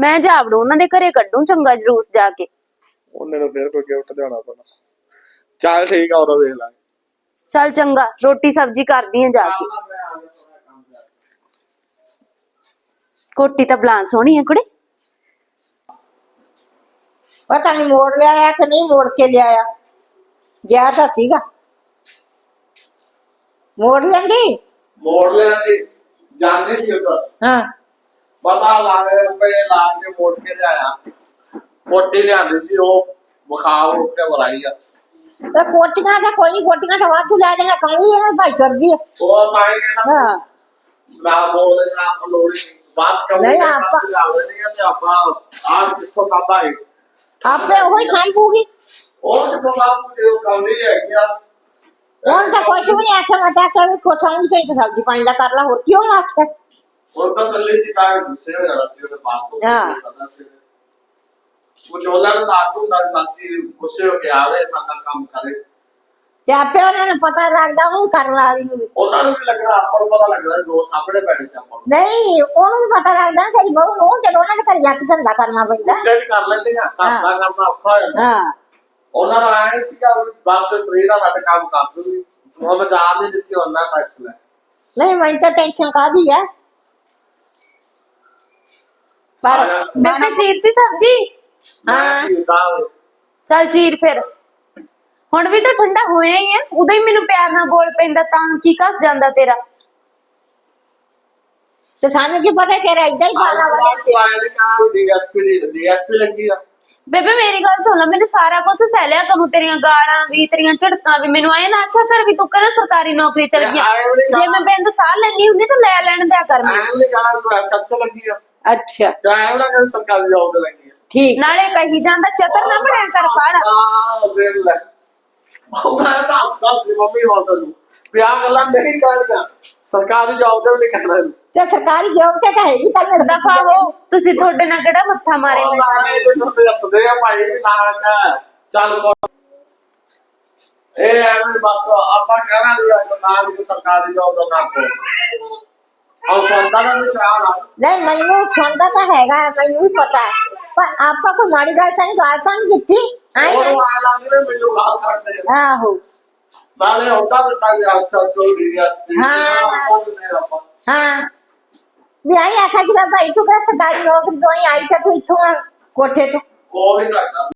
ਮੈਂ ਜਾਵੜੂ ਉਹਨਾਂ ਦੇ ਘਰੇ ਕੱਢੂ ਚੰਗਾ ਜਲੂਸ ਜਾ ਕੇ। ਉਹਨੇ ਨੂੰ ਫੇਰ ਕੋਈ ਗਿਫਟ ਦੇਣਾ ਪੈਣਾ। ਚੱਲ ਠੀਕ ਆ ਉਹ ਵੇਖ ਲਾਂਗੇ। ਚੱਲ ਚੰਗਾ ਰੋਟੀ ਸਬਜ਼ੀ ਕਰਦੀ ਆ ਜਾ ਕੇ। ਕੋਟੀ ਤਾਂ ਬਲਾਂ ਸੋਹਣੀ ਹੈ ਕੁੜੇ। ਪਤਾ ਨਹੀਂ ਮੋੜ ਲਿਆਇਆ ਕਿ ਨਹੀਂ ਮੋੜ ਕੇ ਲਿਆਇਆ। ਗਿਆ ਤਾਂ ਸੀਗਾ। ਮੋੜ ਲੈਂਦੀ? ਮੋੜ ਲੈਂਦੀ। ਜਾਂਦੀ ਸੀ ਉੱਧਰ। ਹਾਂ। ਬਸ ਆ ਲਾਗੇ ਰੁਪਏ ਲਾ ਕੇ ਮੋੜ ਕੇ ਲਿਆਇਆ। ਕੋਟੀ ਲਿਆਂਦੀ ਸੀ ਉਹ ਬੁਖਾਰ ਹੋ ਕੇ ਬੁਲਾਈ ਆ। ਤੇ ਕੋਟੀਆਂ ਤਾਂ ਕੋਈ ਨਹੀਂ ਕੋਟੀਆਂ ਤਾਂ ਵਾਧੂ ਲੈ ਦੇਗਾ ਕੌਣੀ ਇਹਨਾਂ ਭਾਈ ਕਰਦੀ ਹੈ ਉਹ ਮੈਂ ਕਹਿੰਦਾ ਹਾਂ। ਨਾ ਬੋਲੇ ਨਾ। ਲੋੜੀ ਬਾਤ ਕਰਨੀ ਨਹੀਂ, ਆਪਾਂ- ਆਪਾਂ ਸਾਬਾ ਹੈ ਉਹੀ ਖਾਂਪੂਗੀ ਉਹ ਕਿੱਥੋਂ ਸਾਬੂ ਜੇ ਉਹ ਕੌਂਦੀ ਹੈ ਗਿਆ ਹੁਣ ਤਾਂ ਕੁਛ ਵੀ ਨਹੀਂ ਆਖਿਆ ਮੈਂ ਤਾਂ ਆਖਿਆ ਵੀ ਕੋਠਾਉਂਗੀ ਕਹੀਂ ਤਾਂ ਸਬਜ਼ੀ ਪਾਣੀ ਦਾ ਕਰ ਲਾ ਹੋਰ ਕਿਉਂ ਨਾ ਆਖਿਆ? ਉਹ ਤਾਂ ਥੱਲੇ ਸੀ ਤਾਂ ਗੁੱਸੇ ਹੋ ਜਾਣਾ ਸੀ ਉਹਦੇ ਪਾਸ ਤੋਂ ਹਾਂ। ਉਹ ਚੋਲਾ ਨੂੰ ਆਖੂ ਨਾ ਸਾਸੀ ਗੁੱਸੇ ਹੋ ਕੇ ਆਵੇ ਸਾਡਾ ਕੰਮ ਕਰੇ। ਤੇ ਆਪੇ ਉਹਨਾਂ ਨੂੰ ਪਤਾ ਲੱਗਦਾ ਉਹਨੂੰ ਕਰਨ ਵਾਲੀ ਨੂੰ ਵੀ। ਉਹਨਾਂ ਨੂੰ ਵੀ ਲੱਗਣਾ ਆਪਾਂ ਨੂੰ ਪਤਾ ਲੱਗਦਾ ਵੀ ਦੋ ਸਾਹਮਣੇ ਬੈਠੇ ਸੀ ਆਪਾਂ ਨੂੰ। ਨਹੀਂ ਉਹਨੂੰ ਵੀ ਪਤਾ ਲੱਗਦਾ ਨਾ ਤੇਰੀ ਬਹੂ ਨੂੰ ਜਦੋਂ ਉਹਨਾਂ ਦੇ ਘਰ ਜਾ ਕੇ ਧੰਦਾ ਕਰਨਾ ਪੈਂਦਾ। ਗੁੱਸੇ ਵੀ ਕਰ ਲੈਂਦੇ ਆ ਕੰਮ ਦਾ ਕਰਨਾ ਔਖਾ ਹੋ ਜਾਂਦਾ। ਹਾਂ। ਉਹਨਾਂ ਨੂੰ ਆਇਆ ਸੀ ਕਿ ਬਸ ਫਰੀ ਦਾ ਸਾਡੇ ਕੰਮ ਕਰ ਦੂਗੀ ਉਹ ਮੈਂ ਜਾ ਨਹੀਂ ਦਿੱਤੀ ਉਹਨਾਂ ਟੈਕਸ ਲੈ। ਨਹੀਂ ਮੈਨੂੰ ਤਾਂ ਟੈਨਸ਼ਨ ਕਾਦੀ ਆ? ਪਰ ਬੇਬੇ ਚੀਰ ਦੀ ਸਬਜ਼ੀ? ਹਾਂ। ਚੱਲ ਚੀਰ ਫਿਰ। ਹੁਣ ਵੀ ਤਾਂ ਠੰਡਾ ਹੋਇਆ ਹੀ ਹੈ ਉਦੋਂ ਹੀ ਮੈਨੂੰ ਪਿਆਰ ਨਾਲ ਬੋਲ ਪੈਂਦਾ ਤਾਂ ਕੀ ਕੱਸ ਜਾਂਦਾ ਤੇਰਾ। ਤੇ ਸਾਨੂੰ ਕੀ ਪਤਾ ਤੇਰਾ ਏਦਾਂ ਹੀ ਪਾਣਾ ਵਧੇ ਤੂੰ ਆਇਆ ਨਹੀਂ ਕਹਾ ਡੀਐਸਪੀ ਡੀਐਸਪੀ ਲੱਗੀ ਆ। ਬੇਬੇ ਮੇਰੀ ਗੱਲ ਸੁਣ ਲੈ ਮੈਨੂੰ ਸਾਰਾ ਕੁਝ ਸਹਿ ਲਿਆ ਕਰੂੰ ਤੇਰੀਆਂ ਗਾਲਾਂ ਵੀ ਤੇਰੀਆਂ ਝੜਕਾਂ ਵੀ ਮੈਨੂੰ ਆਏ ਨਾ ਆਖਿਆ ਕਰ ਵੀ ਤੂੰ ਕਰ ਸਰਕਾਰੀ ਨੌਕਰੀ ਤੇ ਲੱਗੀ ਆਂ। ਆਏ ਜੇ ਮੈਂ ਬਿੰਦ ਸਾਹ ਲੈਣੀ ਹੁੰਦੀ ਤਾਂ ਲੈ ਲੈਣ ਦਿਆ ਕਰ ਆਇਆ ਨਹੀਂ ਕਹਾ ਤੂੰ ਐਸਐਚ ਲੱਗੀ ਆ। ਅੱਛਾ। ਤੇ ਆਇਆ ਨਾ ਕਰ ਸਰਕਾਰੀ ਜੌਬ ਤੇ ਲੱਗੀ ਆ। ਠੀਕ। ਨਾਲੇ ਕਹੀ ਜਾਂਦਾ ਚਤਰ ਨਾ ਬਣਿਆ ਕਰ ਫੜ। ਹਾਂ ਵੇਖ ਲੈ। ਮੈਂ ਤਾਂ ਹੱਸਦਾ ਸੀ ਮੰਮੀ ਹੋਰ ਤੈਨੂੰ। ਵਿਆਹ ਗੱਲਾਂ ਨਹੀਂ ਕਰਨੀਆਂ। ਸਰਕਾਰੀ ਜੌਬ ਤੇ ਵੀ ਨਹੀਂ ਕਰਨਾ। ਇਹਨੂੰ। ਤੇ ਸਰਕਾਰੀ ਜੋਬ ਤੇ ਤਾਂ ਹੈਗੀ ਤਾਂ ਮੇਰੇ ਦਫਾ ਹੋ। ਤੁਸੀਂ ਤੁਹਾਡੇ ਨਾਲ ਕਿਹੜਾ ਮੱਥਾ ਮਾਰੇ ਉਹ ਹੋਏ ਨਾ ਇਹ ਤੈਨੂੰ ਦੱਸਦੇ ਆ ਭਾਈ ਵੀ ਨਾ ਕਰ ਚੱਲ ਕੋ ਇਹ ਐਵੇਂ ਬਸ ਆਪਾਂ ਕਹਿਣਾ ਨਹੀਂ ਆ ਨਾ ਵੀ ਸਰਕਾਰੀ ਜੌਬ ਦਾ ਨਾ ਕੋ ਔਰ ਸੰਤਾਂ ਦਾ ਵੀ ਚਾਹ ਆ। ਨਹੀਂ ਮੈਨੂੰ ਸੁਣਦਾ ਤਾਂ ਹੈਗਾ ਮੈਨੂੰ ਵੀ ਪਤਾ ਹੈ। ਪਰ ਆਪਾਂ ਕੋਈ ਮਾੜੀ ਗੱਲ ਤਾਂ ਨਹੀਂ ਗੱਲ ਤਾਂ ਨਹੀਂ ਕੀਤੀ। ਆਏ ਉਹ ਆ ਲਾਂਦੇ ਨੇ ਮੈਨੂੰ ਗਾਲ ਹੁੰਦਾ ਦਿੱਤਾ ਗਿਆ ਸੱਚੋ ਡੀਐਸਪੀ ਹਾਂ। ਵੀ ਆਈ ਆਖਾ ਜੀ ਭਾਈ ਤੂੰ ਕਿਹੜਾ ਸਰਕਾਰੀ ਨੌਕਰੀ ਤੋਂ ਹੀ ਆਈ ਤਾਂ ਤੂੰ ਇੱਥੋਂ ਆ ਕੋਠੇ ਤੋਂ ਉਹ ਵੀ ਕਰਦਾ